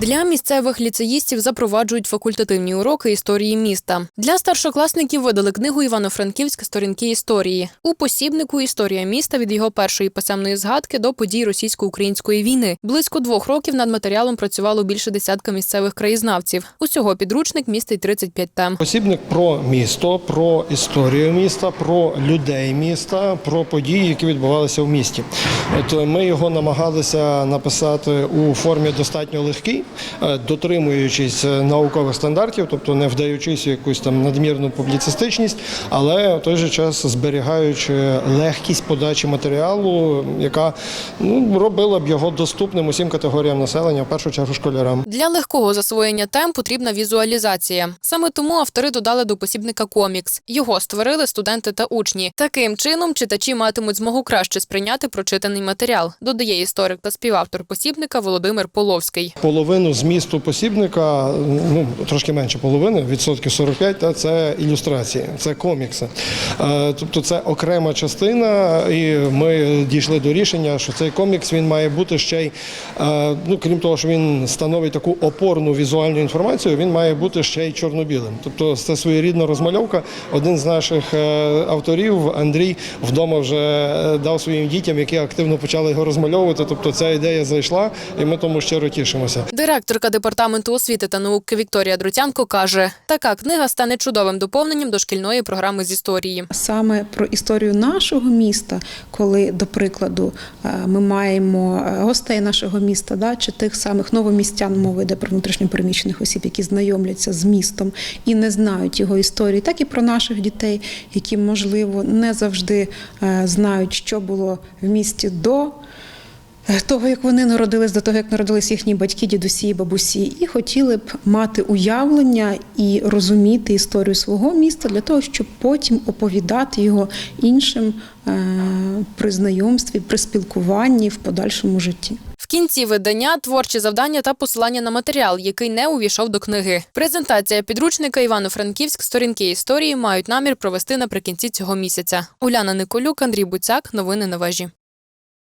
Для місцевих ліцеїстів запроваджують факультативні уроки історії міста. Для старшокласників видали книгу Івано-Франківськ сторінки історії. У посібнику історія міста від його першої писемної згадки до подій російсько-української війни. Близько двох років над матеріалом працювало більше десятка місцевих краєзнавців. Усього підручник містить 35 тем. Посібник про місто, про історію міста, про людей міста, про події, які відбувалися в місті. От ми його намагалися написати у формі достатньо легкій, е, дотримуючись е, наукових стандартів, тобто не вдаючись у якусь там надмірну публіцистичність, але в той же час зберігаючи легкість подачі матеріалу, яка ну, робила б його доступним усім категоріям населення, в першу чергу школярам. Для легкого засвоєння тем потрібна візуалізація. Саме тому автори додали до посібника комікс. Його створили студенти та учні. Таким чином читачі матимуть змогу краще сприйняти прочитаний матеріал, додає історик та співавтор посібника Володимир Половський. Половину змісту посібника, ну трошки менше половини, відсотків 45, та це ілюстрації, це комікси. Е, Тобто це окрема частина, і ми дійшли до рішення, що цей комікс він має бути ще й, е, ну крім того, що він становить таку опорну візуальну інформацію, він має бути ще й чорно-білим. Тобто це своєрідна розмальовка. Один з наших е, авторів, Андрій, вдома вже дав своїм дітям, які активно почали його розмальовувати. Тобто ця ідея зайшла, і ми тому щиро тішимося. Директорка департаменту освіти та науки Вікторія Друтянко каже: така книга стане чудовим доповненням до шкільної програми з історії. Саме про історію нашого міста, коли, до прикладу, е, ми маємо е, гостей нашого міста, да, чи тих самих новомістян, мови йде про внутрішньопереміщених осіб, які знайомляться з містом і не знають його історії, так і про наших дітей, які, можливо, не завжди е, знають, що було в місті до. Того, як вони народились, до того, як народились їхні батьки, дідусі, і бабусі, і хотіли б мати уявлення і розуміти історію свого міста для того, щоб потім оповідати його іншим е, при знайомстві, при спілкуванні в подальшому житті. В кінці видання творчі завдання та посилання на матеріал, який не увійшов до книги. Презентація підручника Івано-Франківськ сторінки історії мають намір провести наприкінці цього місяця. Уляна Николюк, Андрій Буцяк. Новини на вежі.